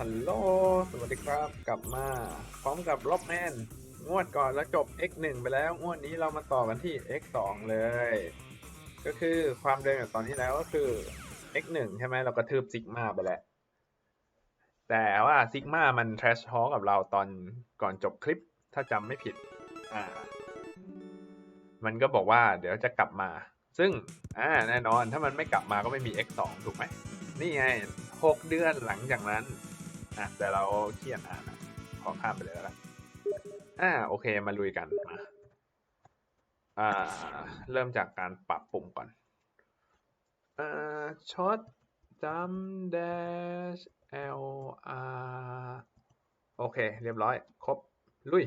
ฮัลโหล สวัสดีครับ กลับมา พร้อมกับล็อกแมน งวดก่อนแล้วจบ X1 ไปแล้ว งวดนี้เรามาต่อกันที่ X2 เลย ก็คือความเดิมจากตอนที่แล้วก็คือ X1 ใช่ไหมเรากระทืบซิกมาไปแล้ว แต่ว่าซิกมามัน trash talk กับเราตอนก่อนจบคลิป ถ้าจำไม่ผิด อ่า มันก็บอกว่าเดี๋ยวจะกลับมา ซึ่ง อ่า แน่นอน ถ้ามันไม่กลับมาก็ไม่มี X2 ถูกไหม นี่ไงหกเดือนหลังจากนั้น อะแต่เราเขียนอ่านะขอข้ามไปเลยแล้วกันอ่าโอเคมาลุยกันมาอ่า เริ่มจากการปรับปุ่มก่อนอ่าช็อตจัมเดช L R โอเค เรียบร้อย ครบ ลุย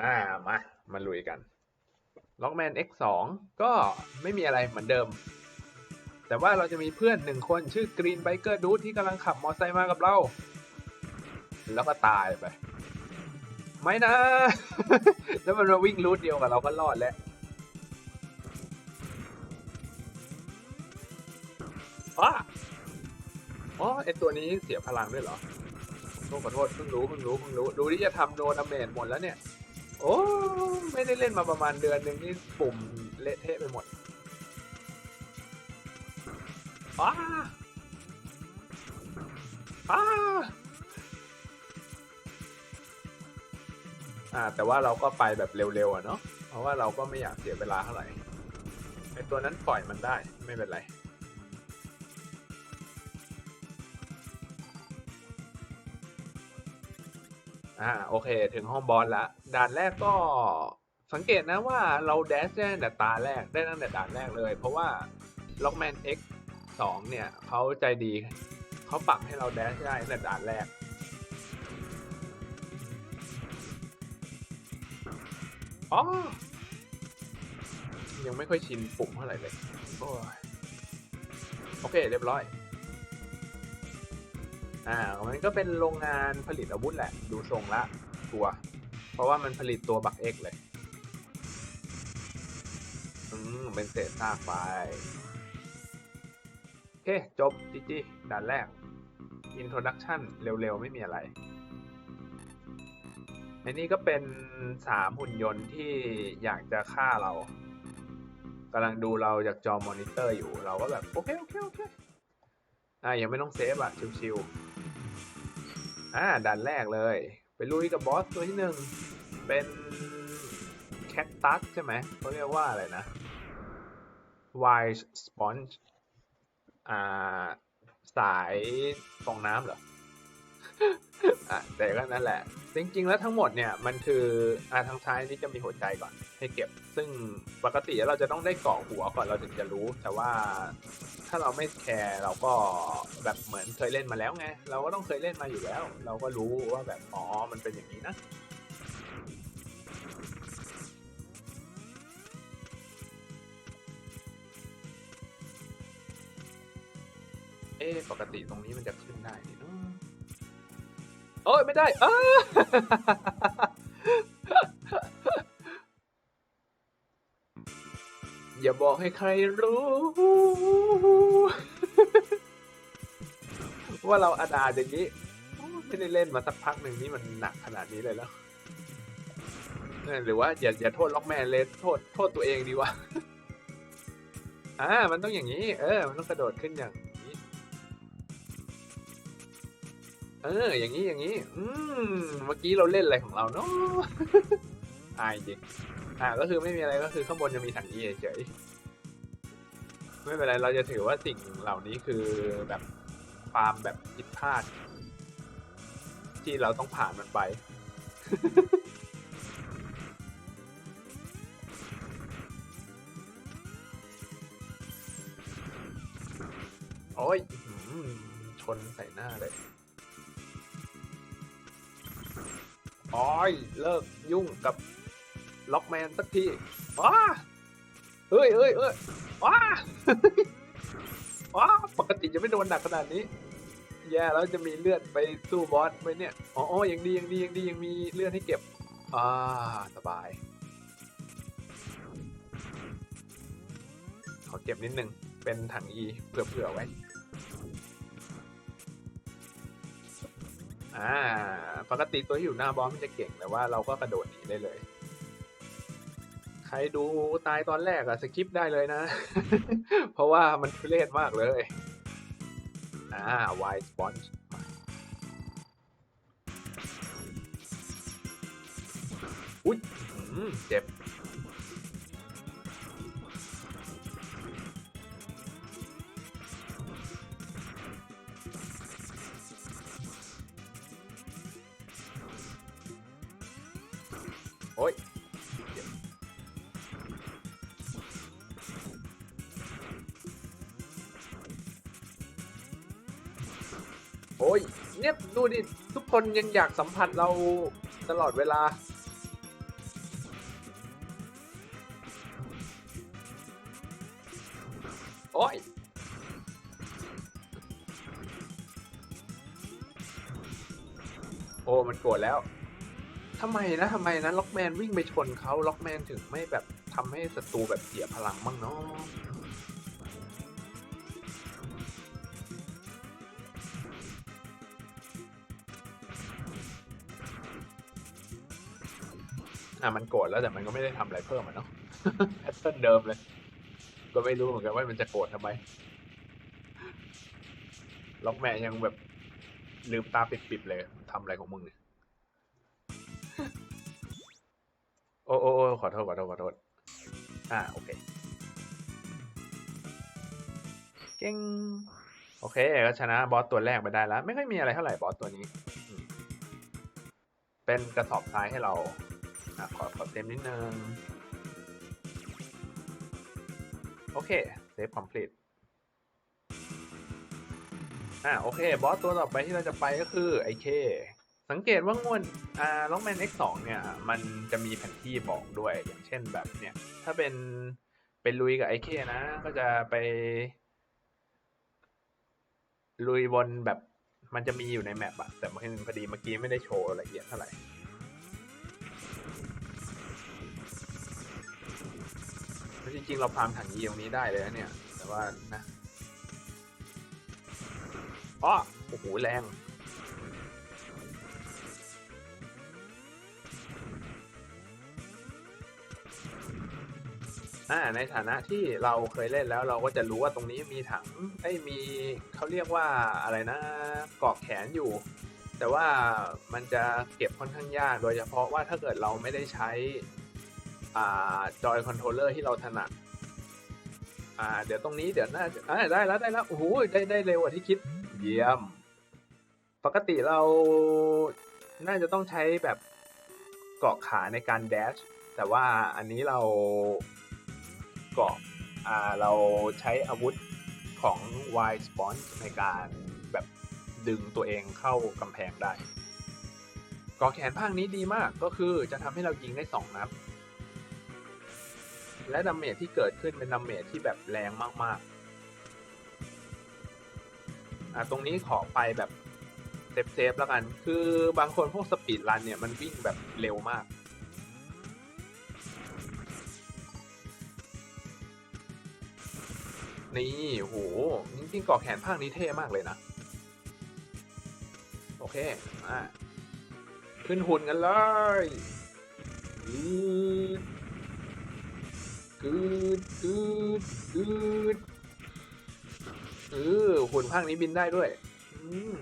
อ่า มา มาลุยกัน ล็อกแมน X2 ก็ไม่มีอะไรเหมือนเดิม แต่ว่าเราจะมีเพื่อนหนึ่งคนชื่อกรีนไบเกอร์ดูที่กำลังขับมอเตอร์ไซค์มากับเรา แล้วก็ตายไป ไม่นะ แล้วมันมาวิ่งรูทเดียวกับเราก็รอดแล้วอ้าอ๋อไอตัวนี้เสียพลังด้วยเหรอโทษขอโทษเพิ่งรู้เพิ่งรู้เพิ่งรู้ ดูที่จะทำโดนอเมจหมดแล้วเนี่ย โอ้ไม่ได้เล่นมาประมาณเดือนหนึ่งนี่ปุ่มเละเทะไปหมดอ้าอ้าอ่าแต่ว่าเราก็ไปแบบเร็วๆอะเนาะเพราะว่าเราก็ไม่อยากเสียเวลาเท่าไหร่ไอตัวนั้นปล่อยมันได้ไม่เป็นไร อ่าโอเค ถึงห้องบอสละด่านแรกก็สังเกตนะว่าเราแดชได้ตั้งแต่ตาแรกได้ตั้งแต่ด่านแรกเลย เพราะว่า Lockman X 2เนี่ยเขาใจดีเขาปรับให้เราแดชได้ตั้งแต่ด่านแรก อ๋อ ยังไม่ค่อยชินปุ่มเท่าไหร่เลย โอ้ย โอเค เรียบร้อย อ่ามันก็เป็นโรงงานผลิตอาวุธแหละ ดูทรงละตัว เพราะว่ามันผลิตตัวบักเอ็กเลย อืม เป็นเศษซากไป โอเค จบจีจีด่านแรก Introduction เร็วๆ ไม่มีอะไร อันนี้ก็เป็นสามหุ่นยนต์ที่อยากจะฆ่าเรากำลังดูเราจากจอมอนิเตอร์อยู่ เราก็แบบ โอเค โอเค โอเคอ่ายังไม่ต้องเซฟอะชิวๆ อ่าด่านแรกเลย ไปลุยกับบอสตัวที่หนึ่งเป็นแคคตัสใช่ไหมเขาเรียกว่าอะไรนะ Wild Sponge อ่า สายฟองน้ำเหรอ แต่ก็นั่นแหละ จริง ๆ แล้วทั้งหมดเนี่ยมันคืออ่าทางซ้ายนี่จะมีหัวใจก่อนให้เก็บ ซึ่งปกติเราจะต้องได้เกาะหัวก่อนเราถึงจะรู้ แต่ว่าถ้าเราไม่แคร์เราก็แบบเหมือนเคยเล่นมาแล้วไง เราก็ต้องเคยเล่นมาอยู่แล้ว เราก็รู้ว่าแบบอ๋อมันเป็นอย่างนี้นะเอ๊ปกติตรงนี้มันจะขึ้นได้นี่เนอะ โอ้ยไม่ได้อ้าอย่าบอกให้ใครรู้ ว่าเราอาดาอย่างนี้ไม่ได้เล่นมาสักพักหนึ่งนี่มันหนักขนาดนี้เลยแล้วเออหรือว่าอย่าอย่าโทษล็อกแมนเลยโทษโทษตัวเองดีวะอ่ามันต้องอย่างนี้ เออ มันต้องกระโดดขึ้นอย่าง เออ อย่างนี้อย่างนี้ อืมเมื่อกี้เราเล่นอะไรของเราเนาะอายจริงอ่าก็คือไม่มีอะไรก็คือข้างบนจะมีถังนี้เฉยไม่เป็นไรเราจะถือว่าสิ่งเหล่านี้คือแบบความแบบผิดพลาด ที่เราต้องผ่านมันไป โอ้ยชนใส่หน้าเลย อ้ยเลิกยุ่งกับล็อกแมนสักทีว้าเฮ้ยเฮ้ยเฮ้ยว้าว้าปกติจะไม่โดนหนักขนาดนี้ แย่แล้วจะมีเลือดไปสู้บอสไหมเนี่ย อ๋ออ๋อยังดียังดียังดียังมีเลือดให้เก็บ อ่า สบายโอเก็บนิดนึง เป็นถัง E เผื่อๆไว้ อ่า ปกติตัวที่อยู่หน้าบอสมันจะเก่งแต่ว่าเราก็กระโดดหนีได้เลย ใครดูตายตอนแรกอะสกิปได้เลยนะ เพราะว่ามันทุเรศมากเลย อ่า Wide Sponge มาอุ๊ยอื้อหือเจ็บ นี่ทุกคนยังอยากสัมผัสเราตลอดเวลา โอ้ยโอ้ มันโกรธแล้ว ทำไมนะทำไมนะ ล็อกแมนวิ่งไปชนเขาล็อกแมนถึงไม่แบบทำให้ศัตรูแบบเสียพลังบ้างเนาะ อะมันโกรธแล้วแต่มันก็ไม่ได้ทำอะไรเพิ่มอะเนาะแพทเทิร์นเดิมเลย ก็ไม่รู้เหมือนกันว่ามันจะโกรธทำไม ล็อกแมนยังแบบลืมตาปิดๆเลยทำอะไรของมึงเนี่ย โอ้โอ้ขอโทษขอโทษขอโทษ อ่าโอเค เก่งโอเคก็ชนะบอสตัวแรกไปได้แล้ว ไม่ค่อยมีอะไรเท่าไหร่บอสตัวนี้ เป็นกระสอบทรายให้เรา อะขอขอเต็มนิดนึง โอเคเซฟคอมพลีทอ่าโอเค บอสตัวต่อไปที่เราจะไปก็คือไอเค สังเกตว่างวดอ่าล็อกแมน X2 เนี่ย มันจะมีแผนที่บอกด้วย อย่างเช่นแบบเนี่ย ถ้าเป็นเป็นลุยกับไอเคนะ ก็จะไป ลุยบนแบบมันจะมีอยู่ในแมปอะแต่เมื่อกี้พอดีเมื่อกี้ไม่ได้โชว์ละเอียดเท่าไหร่ จริงๆ เราพามถังยีตรงนี้ได้เลยนะเนี่ย แต่ว่านะอ๋อโอ้โหแรง อ่า ในฐานะที่เราเคยเล่นแล้วเราก็จะรู้ว่าตรงนี้มีถังไอ้มีเขาเรียกว่าอะไรนะเกาะแขนอยู่ แต่ว่ามันจะเก็บค่อนข้างยาก โดยเฉพาะว่าถ้าเกิดเราไม่ได้ใช้ จอยคอนโทรลเลอร์ที่เราถนัดอ่าเดี๋ยวตรงนี้เดี๋ยวน่าจะได้แล้วได้แล้วโอ้โหได้ได้เร็วกว่าที่คิดเยี่ยม ปกติเราน่าจะต้องใช้แบบเกาะขาในการแดชแต่ว่าอันนี้เราเกาะอ่าเราใช้อาวุธของ Y Spawn ในการแบบดึงตัวเองเข้ากำแพงได้เกาะแขนภาคนี้ดีมากก็คือจะทำให้เรายิงได้สองนัด และดาเมจที่เกิดขึ้นเป็นดาเมจที่แบบแรงมากๆอะตรงนี้ขอไปแบบเซฟเซฟๆแล้วกัน คือบางคนพวกสปีดรันเนี่ยมันวิ่งแบบเร็วมาก นี่โหจริงๆกาะแขนภาคนี้เท่มากเลยนะ โอเค อะ ขึ้นหุ่นกันเลยอื ดกืดกืดกืดเออหุ่นภาคนี้บินได้ด้วย อืม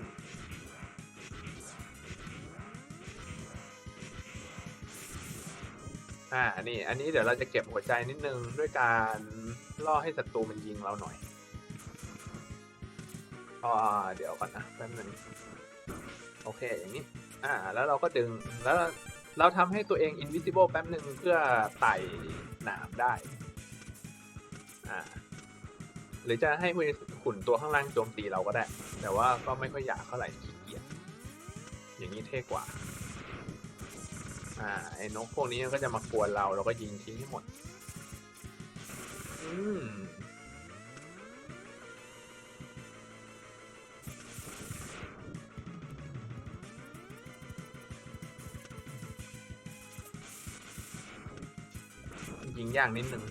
อ่า นี่ อันนี้เดี๋ยวเราจะเก็บหัวใจนิดนึงด้วยการล่อให้ศัตรูมันยิงเราหน่อยอ่าเดี๋ยวก่อนนะแป๊บนึงโอเค อย่างนี้ อ่า แล้วเราก็ดึง แล้วเราทำให้ตัวเอง invisible แป๊บหนึ่งเพื่อไต่ หนามได้อ่าหรือจะให้ขุนตัวข้างล่างโจมตีเราก็ได้ แต่ว่าก็ไม่ค่อยอยากเท่าไหร่ขี้เกียจอย่างนี้เท่กว่าอ่าไอ้นกพวกนี้ก็จะมากวนเราเราก็ยิงทิ้งให้หมด อืม ยากนิดนึง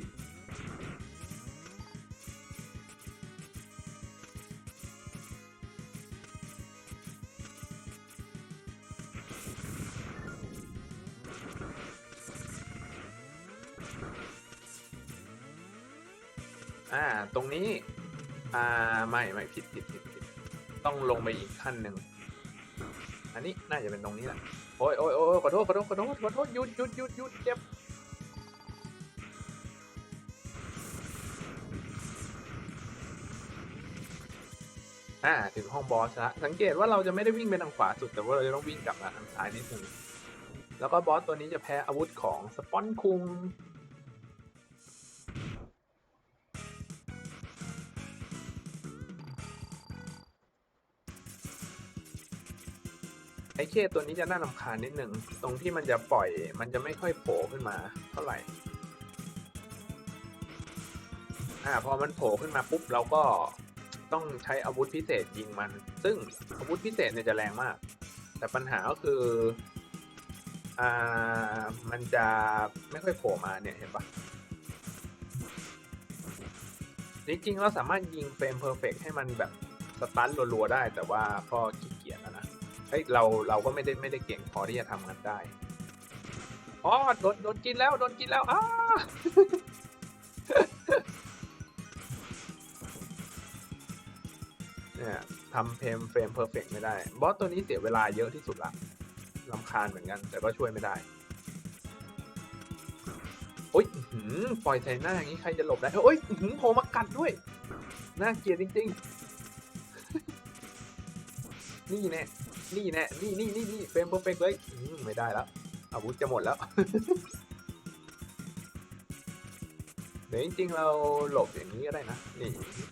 อ่า ตรงนี้ อ่า ไม่ไม่ผิดผิดผิดผิด ต้องลงไปอีกขั้นหนึ่ง อันนี้น่าจะเป็นตรงนี้แหละ โอ้ยโอ้ยโอ้ยขอโทษขอโทษขอโทษขอโทษหยุดหยุดหยุดหยุดเจ็บ อ่าถึงห้องบอสละสังเกตว่าเราจะไม่ได้วิ่งไปทางขวาสุด แต่ว่าเราจะต้องวิ่งกลับมาทางซ้ายนิดนึงแล้วก็บอสตัวนี้จะแพ้อาวุธของสปอนคุงไอเคตัวนี้จะน่ารำคาญนิดหนึ่งตรงที่มันจะปล่อยมันจะไม่ค่อยโผล่ขึ้นมาเท่าไหร่ อ่าพอมันโผล่ขึ้นมาปุ๊บเราก็ ต้องใช้อาวุธพิเศษยิงมัน ซึ่งอาวุธพิเศษเนี่ยจะแรงมาก แต่ปัญหาก็คืออ่ามันจะไม่ค่อยโผล่มาเนี่ยเห็นปะจริงๆเราสามารถยิงเฟรมเพอร์เฟกให้มันแบบสตันรัวๆได้ แต่ว่าก็ขี้เกียจแล้วนะ เฮ้ยเราเราก็ไม่ได้ไม่ได้เก่งพอที่จะทำงานได้อ๋อโดนโดนกินแล้วโดนกินแล้วอ้า เนี่ยทำเพมเฟรมเพอร์เฟกไม่ได้ บอสตัวนี้เสียเวลาเยอะที่สุดละลำคาญเหมือนกัน แต่ก็ช่วยไม่ได้โอ๊ยหือปล่อยใส่หน้าอย่างนี้ใครจะหลบได้โอ๊ยหือโผล่มากัดด้วย น่าเกลียดจริง ๆ นี่แน่นี่แน่นี่นี่นี่นี่เฟรมเพอร์เฟกเลยอืมไม่ได้แล้วอาวุธจะหมดแล้วเดี๋ยวจริงๆเราหลบอย่างนี้ก็ได้นะ นี่เ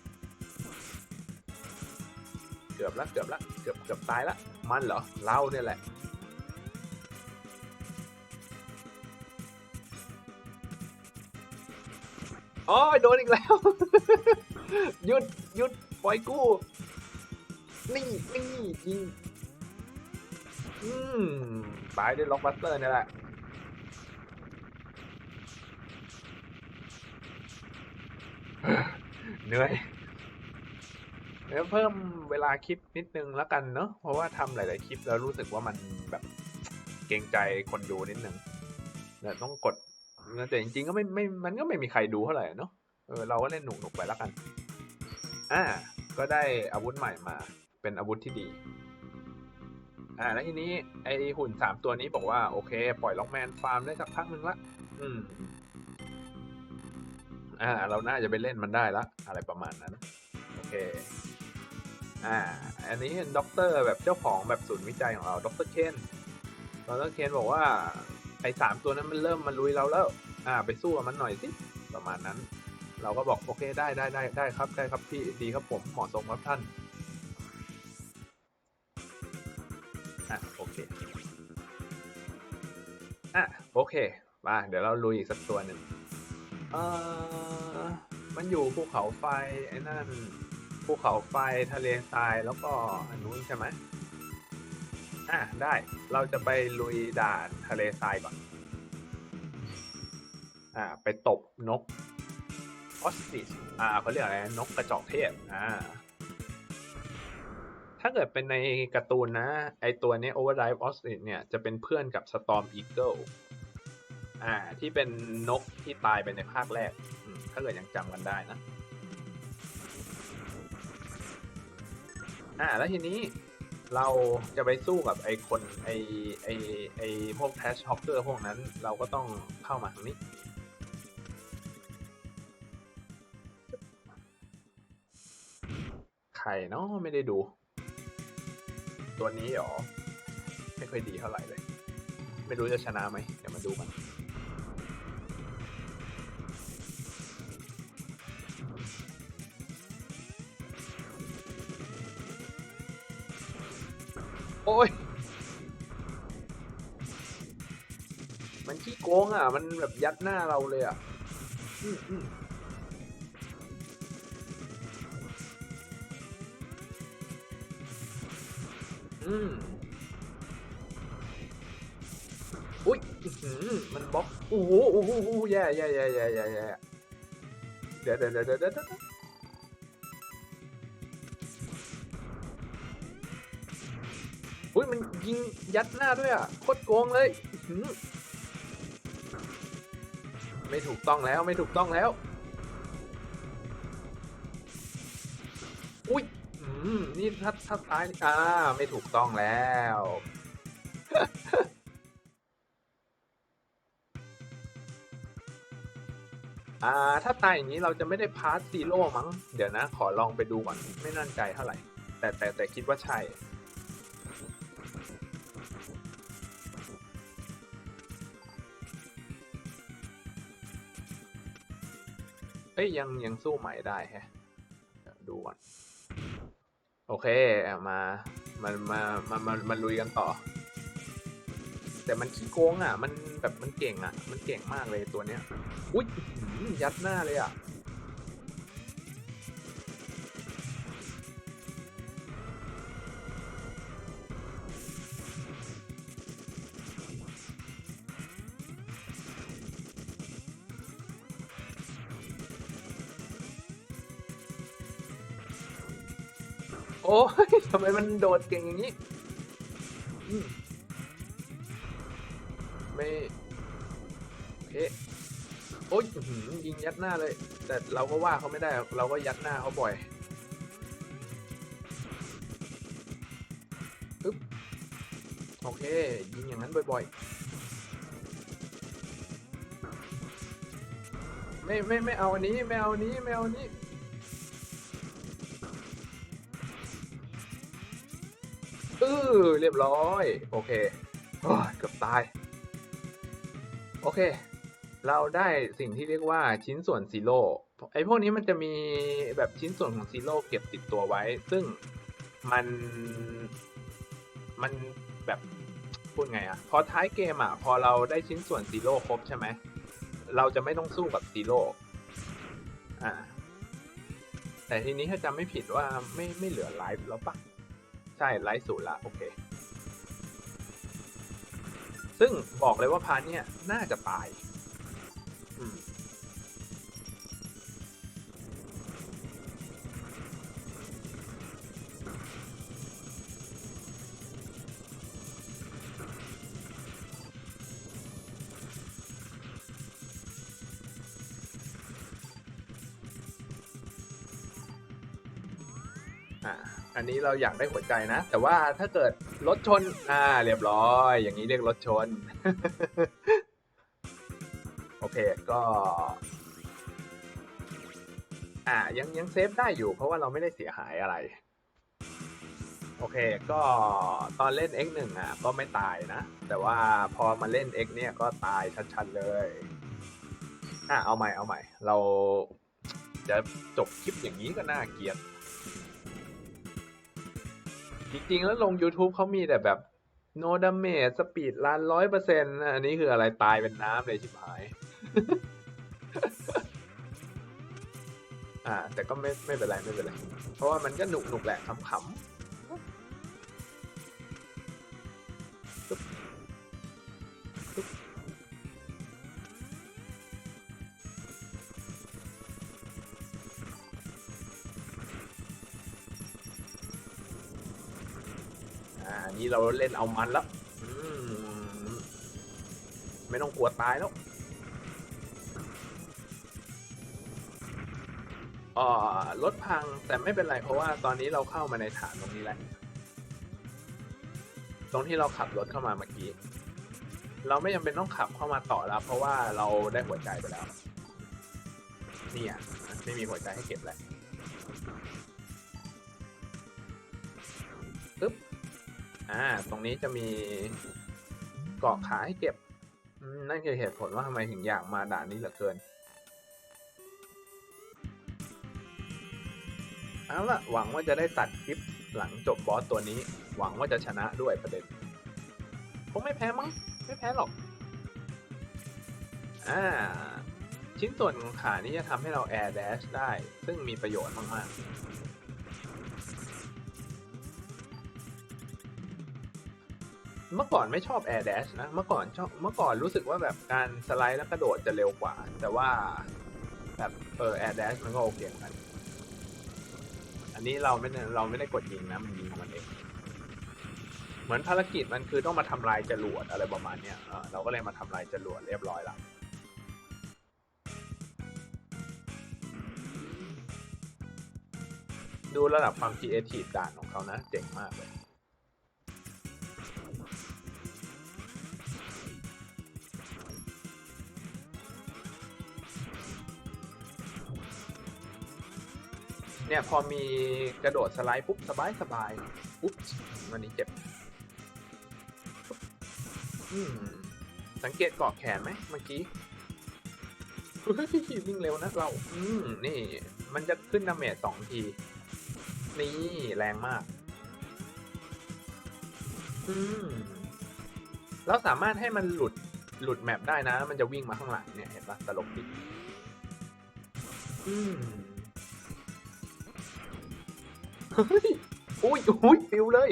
กือบละเกือบละเกือบเกือบตายละมันเหรอเราเนี่ยแหละอ๋อโดนอีกแล้วหยุดหยุดปล่อยกู้นี่นี่ยิงอืมตายด้วยล็อกบัสเตอร์นี่แหละเหนื่อย เดี๋ยวเพิ่มเวลาคลิปนิดนึงแล้วกันเนาะเพราะว่าทำหลาย ๆ คลิปแล้วรู้สึกว่ามันแบบเกรงใจคนดูนิดนึงเดี๋ยวต้องกดแต่จริง ๆ ก็ไม่ไม่มันก็ไม่มีใครดูเท่าไหร่เนาะเออเราก็เล่นหนุกๆไปแล้วกัน อ่า ก็ได้อาวุธใหม่มา เป็นอาวุธที่ดี อ่า แล้วทีนี้ไอหุ่นสามตัวนี้บอกว่าโอเค ปล่อยล็อกแมนฟาร์มได้สักพักหนึ่งละ อืม อ่า เราน่าจะไปเล่นมันได้ละ อะไรประมาณนั้น โอเค อ่า อันนี้เห็นด็อกเตอร์แบบเจ้าของแบบศูนย์วิจัยของเราด็อกเตอร์เคนด็อกเตอร์เคนบอกว่าไอ้สามตัวนั้นมันเริ่มมาลุยเราแล้ว อ่า ไปสู้กับมันหน่อยสิ ประมาณนั้น เราก็บอกโอเคได้ได้ได้ได้ครับได้ครับพี่ดีครับผมเหมาะสมครับท่าน อะโอเค อะโอเค มาเดี๋ยวเราลุยอีกสักตัวหนึ่งเออมันอยู่ภูเขาไฟไอ้นั่น ภูเขาไฟทะเลทรายแล้วก็อันนู้นใช่ไหมอะได้เราจะไปลุยด่านทะเลทรายก่อนอ่าไปตบนกออสติชอ่าเขาเรียกอะไรนกกระจอกเทศอ่าถ้าเกิดเป็นในการ์ตูนนะ ไอตัวนี้ Overdrive Ostrich เนี่ย จะเป็นเพื่อนกับ Storm Eagle อ่า ที่เป็นนกที่ตายไปในภาคแรก ถ้าเกิดยังจำกันได้นะ อ่าแล้วทีนี้เราจะไปสู้กับไอคนไอไอไอพวก Trash Hawker พวกนั้นเราก็ต้องเข้ามาทางนี้ ใครเนาะไม่ได้ดู ตัวนี้หรอ ไม่ค่อยดีเท่าไหร่เลย ไม่รู้จะชนะไหมเดี๋ยวมาดูกัน อ้ย มันขี้โกงอะ มันแบบยัดหน้าเราเลยอะอืมอุ้ยมันบล็อกโอ้โหโอ้โหโอ้โหแย่แย่แย่แย่แย่แย่เดี๋ยวเดี๋ยวเดี๋ยวเดี๋ยว อุ้ยมันยิงยัดหน้าด้วยอะโคตรโกงเลยไม่ถูกต้องแล้วไม่ถูกต้องแล้ว อุ้ยนี่ถ้าถ้าตายอ่าไม่ถูกต้องแล้วอ่าถ้าตายอย่างนี้เราจะไม่ได้พาร์ทซีโร่มั้ง เดี๋ยวนะ ขอลองไปดูก่อน ไม่นั่นใจเท่าไหร่ แต่แต่แต่คิดว่าใช่ อ้ยยังยังสู้ใหม่ได้แฮะดูก่อนโอเคมามันมามามามาลุยกันต่อ แต่มันขี้โกงอะ มันแบบมันเก่งอะ มันเก่งมากเลยตัวเนี้ย อุ้ยยัดหน้าเลยอะ โอ้ยทำไมมันโดดเก่งอย่างนี้อืมไม่โอเคโอ้ยอื้อหือยิงยัดหน้าเลย แต่เราก็ว่าเขาไม่ได้หรอกเราก็ยัดหน้าเขาบ่อยปึ๊บโอเค ยิงอย่างนั้นบ่อยๆ ไม่ไม่ไม่เอาอันนี้ไม่เอาอันนี้ไม่เอาอันนี้ ออเรียบร้อย โอเคโอ้เกือบตาย โอเค เราได้สิ่งที่เรียกว่าชิ้นส่วนซีโร่ไอ้พวกนี้มันจะมีแบบชิ้นส่วนของซีโร่เก็บติดตัวไว้ ซึ่งมันมันแบบพูดไงอะพอท้ายเกมอะพอเราได้ชิ้นส่วนซีโร่ครบใช่ไหมเราจะไม่ต้องสู้กับซีโร่อ่าแต่ทีนี้ถ้าจำไม่ผิดว่าไม่ไม่เหลือไลฟ์แล้วปะ ใช่ไลฟ์ศูนย์ละโอเค ซึ่งบอกเลยว่าพาร์ทเนี่ยน่าจะตายอ่า อันนี้เราอยากได้หัวใจนะ แต่ว่าถ้าเกิดรถชน อ่า เรียบร้อย อย่างนี้เรียกรถชน โอเค ก็ อ่า ยังยังเซฟได้อยู่ เพราะว่าเราไม่ได้เสียหายอะไร โอเค ก็ตอนเล่น X1 อะ ก็ไม่ตายนะ แต่ว่าพอมาเล่น X เนี่ยก็ตายชัดๆเลย อะ เอาใหม่ เอาใหม่ เราจะจบคลิปอย่างนี้ก็น่าเกลียด จริงๆ แล้วลง YouTube เขามีแต่แบบ no damage สปีดล้านร้อยเปอร์เซ็นต์อันนี้คืออะไรตายเป็นน้ำเลยชิบหาย อ่า แต่ก็ไม่ไม่เป็นไร ไม่เป็นไร เพราะว่ามันก็หนุกหนุกแหละขำๆ เราเล่นเอามันแล้วไม่ต้องกลัวตายแล้วอ่ารถพังแต่ไม่เป็นไรเพราะว่าตอนนี้เราเข้ามาในฐานตรงนี้แหละ ตรงที่เราขับรถเข้ามาเมื่อกี้ เราไม่จำเป็นต้องขับเข้ามาต่อแล้ว เพราะว่าเราได้หัวใจไปแล้ว นี่อะไม่มีหัวใจให้เก็บแล้ว อ่า ตรงนี้จะมีเกาะขาให้เก็บ นั่นคือเหตุผลว่าทำไมถึงอยากมาด่านนี้เหลือเกิน เอาละหวังว่าจะได้ตัดคลิปหลังจบบอสตัวนี้ หวังว่าจะชนะด้วยประเด็นคงไม่แพ้มั้ง ไม่แพ้หรอก อ่า ชิ้นส่วนของขานี้จะทำให้เรา Air Dash ได้ ซึ่งมีประโยชน์มาก ๆ เมื่อก่อนไม่ชอบ Air Dash นะ เมื่อก่อนชอบ เมื่อก่อนรู้สึกว่าแบบการสไลด์และกระโดดจะเร็วกว่า แต่ว่าแบบเออ Air Dash มันก็โอเคเหมือนกัน อันนี้เราไม่เราไม่ได้กดยิงนะ มันยิงของมันเอง เหมือนภารกิจมันคือต้องมาทำลายจรวดอะไรประมาณเนี้ยเราก็เลยมาทำลายจรวดเรียบร้อยละดูระดับความครีเอทีฟด่านของเขานะ เจ๋งมากเลย เนี่ยพอมีกระโดดสไลด์ปุ๊บสบายสบายอุ๊บวันนี้เจ็บสังเกตเกาะแขนไหมเมื่อกี้วิ่งเร็วนะเรา อืมนี่ มันจะขึ้นดาเมจสองที นี่แรงมาก อืมแล้วสามารถให้มันหลุดหลุดแมปได้นะ มันจะวิ่งมาข้างหลังเนี่ยเห็นปะตลกดิอืม เฮ้ยอุ้ยอุ้ยฟิวเลย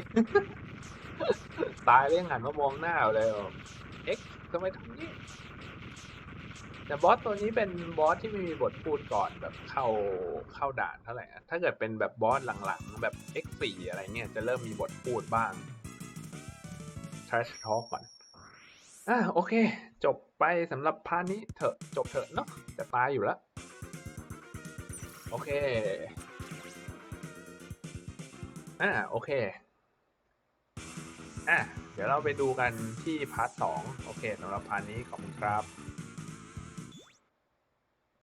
ตายเลยยังหันมามองหน้าเลยเอ็กทำไมทำนี้แต่บอสตัวนี้เป็นบอสที่ไม่มีบทพูดก่อนแบบเข้าเข้าด่านเท่าไหร่ถ้าเกิดเป็นแบบบอสหลังๆ แบบ X4 อะไรเงี้ยจะเริ่มมีบทพูดบ้าง Trash Talk ก่อน อะโอเค จบไปสำหรับพาร์ทนี้เถอะจบเถอะเนาะจะตายอยู่แล้ว โอเค อ่าโอเคอะเดี๋ยวเราไปดูกันที่พาร์ทสองโอเคสำหรับพาร์ทนี้ขอบคุณครับ